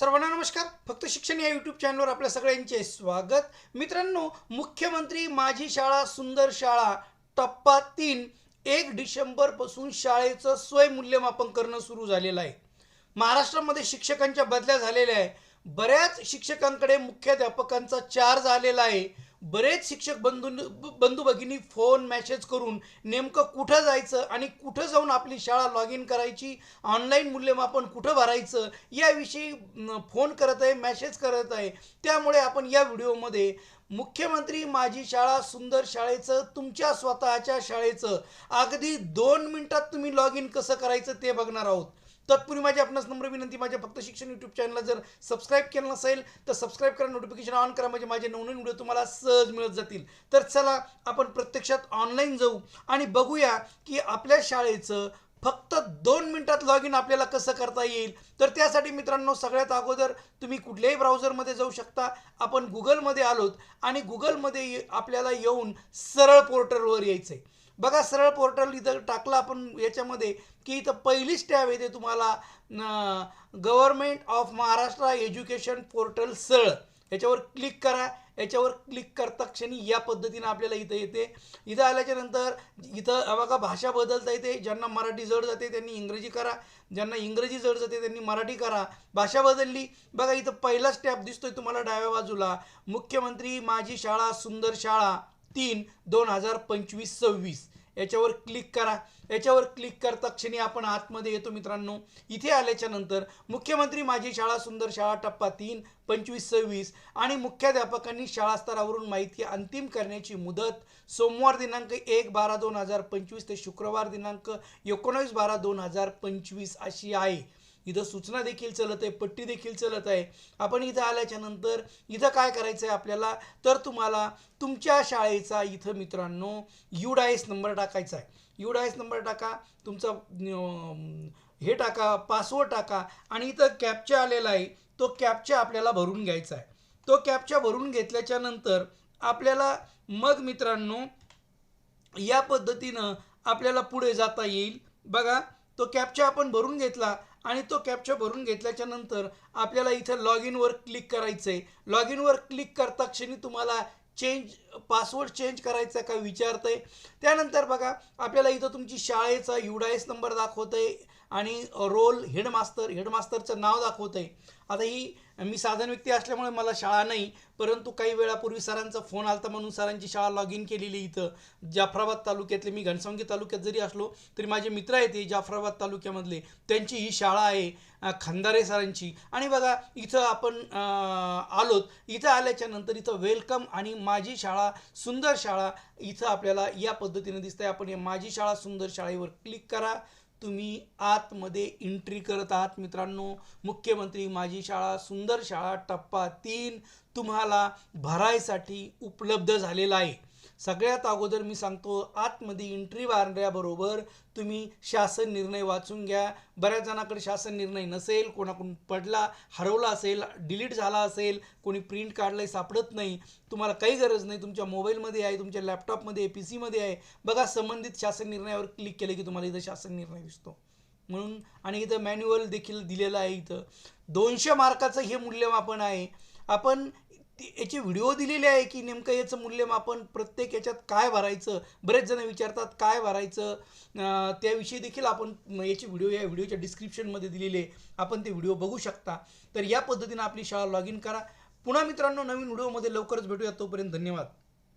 सर्वांना नमस्कार. फक्त शिक्षण या यूट्यूब चॅनलवर आपल्या सगळ्यांचे स्वागत. मित्रांनो मुख्यमंत्री माझी शाळा सुंदर शाळा टप्पा तीन एक डिसेंबरपासून शाळेचं स्वयंमूल्यमापन करणं सुरू झालेलं आहे. महाराष्ट्रामध्ये शिक्षकांच्या बदल्या झालेल्या आहे. बऱ्याच शिक्षकांकडे मुख्याध्यापकांचा चार्ज आलेला आहे. बरेच शिक्षक बंधू बंधू भगिनी फोन मॅसेज करून नेमकं कुठं जायचं आणि कुठं जाऊन आपली शाळा लॉग इन करायची ऑनलाईन मूल्यमापन कुठं भरायचं याविषयी फोन करत आहे मॅसेज करत आहे. त्यामुळे आपण या व्हिडिओमध्ये मुख्यमंत्री माझी शाळा सुंदर शाळेचं तुमच्या स्वतःच्या शाळेचं अगदी दोन मिनिटात तुम्ही लॉग इन कसं करायचं ते बघणार आहोत. तत्पूर्वी माझी आपणास नम्र विनंती माझ्या फक्त शिक्षण यूट्यूब चॅनलला जर सबस्क्राईब केलं नसेल तर सबस्क्राईब करा नोटिफिकेशन ऑन करा म्हणजे माझे नवनवीन व्हिडिओ तुम्हाला सहज मिळत जातील. तर चला आपण प्रत्यक्षात ऑनलाईन जाऊ आणि बघूया की आपल्या शाळेचं फक्त दोन मिनटात लॉग इन आपल्याला कसं करता येईल. तर त्यासाठी मित्रांनो सगळ्यात अगोदर तुम्ही कुठल्याही ब्राउझरमध्ये जाऊ शकता. आपण गुगलमध्ये आलोत आणि गुगलमध्ये आपल्याला येऊन सरळ पोर्टलवर यायचं आहे बघा सरळ पोर्टल इथं टाकलं आपण याच्यामध्ये की इथं पहिलीच टॅब येते तुम्हाला government of Maharashtra education portal सरळ याच्यावर क्लिक करा. याच्यावर क्लिक करता क्षणी या पद्धतीनं आपल्याला इथं येते. इथं आल्याच्यानंतर इथं बघा भाषा बदलता येते. ज्यांना मराठी जड जाते त्यांनी इंग्रजी करा. ज्यांना इंग्रजी जड जाते त्यांनी मराठी करा. भाषा बदलली. बघा इथं पहिलाच टॅब दिसतोय तुम्हाला डाव्या बाजूला. मुख्यमंत्री माझी शाळा सुंदर शाळा. तीन दोन हजार पंचवीस सव्वीस. याच्यावर क्लिक करा. याच्यावर क्लिक करता क्षणी आपण आतमध्ये येतो मित्रांनो. इथे आल्याच्यानंतर मुख्यमंत्री माझी शाळा सुंदर शाळा टप्पा तीन पंचवीस सव्वीस आणि मुख्याध्यापकांनी शाळा स्तरावरून माहिती अंतिम करण्याची मुदत सोमवार दिनांक एक बारा दोन हजार पंचवीस ते शुक्रवार दिनांक एकोणावीस बारा दोन हजार पंचवीस अशी आहे. इथं सूचना देखील चलत आहे पट्टी देखील चलत आहे. आपण इथं आल्याच्यानंतर इथं काय करायचं आहे आपल्याला? तर तुम्हाला तुमच्या शाळेचा इथं मित्रांनो युडायस नंबर टाकायचा आहे. युडायस नंबर टाका तुमचा हे टाका पासवर्ड टाका आणि इथं कॅपचा आलेला आहे तो कॅपचा आपल्याला भरून घ्यायचा आहे. तो कॅपचा भरून घेतल्याच्या नंतर आपल्याला मग मित्रांनो या पद्धतीनं आपल्याला पुढे जाता येईल. बघा तो कॅपचा आपण भरून घेतला आणि तो कॅप्चर भरून घेतल्याच्या नंतर आपल्याला इथं लॉग इनवर क्लिक करायचं आहे लॉग इनवर क्लिक करता क्षणी तुम्हाला चेंज पासवर्ड चेंज करायचा का विचारतंय त्यानंतर बघा आपल्याला इथं तुमची शाळेचा युडायस नंबर दाखवत आहे आणि रोल हेडमास्तर हेडमास्तरचं नाव दाखवत आहे आता ही मी साधन व्यक्ती असल्यामुळे मला शाळा नाही परंतु काही वेळापूर्वी सरांचा फोन आलता म्हणून सरांची शाळा लॉग इन केलेली इथं. जाफराबाद तालुक्यातले मी घनसावंगी तालुक्यात जरी असलो तरी माझे मित्र आहेत हे जाफराबाद तालुक्यामधले. त्यांची ही शाळा आहे खंदारे सरांची. आणि बघा इथं आपण आलोत. इथं आल्याच्यानंतर इथं वेलकम आणि माझी शाळा सुंदर शाळा इथं आपल्याला या पद्धतीने दिसतंय. आपण या माझी शाळा सुंदर शाळेवर क्लिक करा. तुम्ही आतमध्ये एंट्री करत आहात मित्रांनो. मुख्यमंत्री माझी शाळा सुंदर शाळा टप्पा तीन तुम्हाला भरायसाठी उपलब्ध झालेला आहे. सगळ्यात अगोदर मी सांगतो आतमध्ये एंट्री मारल्याबरोबर तुम्ही शासन निर्णय वाचून घ्या. बऱ्याच जणांकडे शासन निर्णय नसेल कोणाकडून पडला हरवला असेल डिलीट झाला असेल कोणी प्रिंट काढलंय सापडत नाही तुम्हाला काही गरज नाही तुमच्या मोबाईलमध्ये आहे तुमच्या लॅपटॉपमध्ये आहे पी सीमध्ये आहे. बघा संबंधित शासन निर्णयावर क्लिक केलं की तुम्हाला इथं शासन निर्णय दिसतो. म्हणून आणि इथं मॅन्युअल देखील दिलेलं आहे इथं. दोनशे मार्काचं हे मूल्यमापन आहे. आपण ती- याचे व्हिडिओ दिलेले आहे की नेमकं याचं मूल्यमापन प्रत्येक याच्यात काय भरायचं? बरेच जण विचारतात काय भरायचं? त्याविषयी देखील आपण याचे व्हिडिओ या व्हिडिओच्या डिस्क्रिप्शनमध्ये दिलेले आहे. आपण ते व्हिडिओ बघू शकता. तर या पद्धतीनं आपली शाळा लॉग इन करा. पुन्हा मित्रांनो नवीन व्हिडिओमध्ये लवकरच भेटूया. तोपर्यंत धन्यवाद.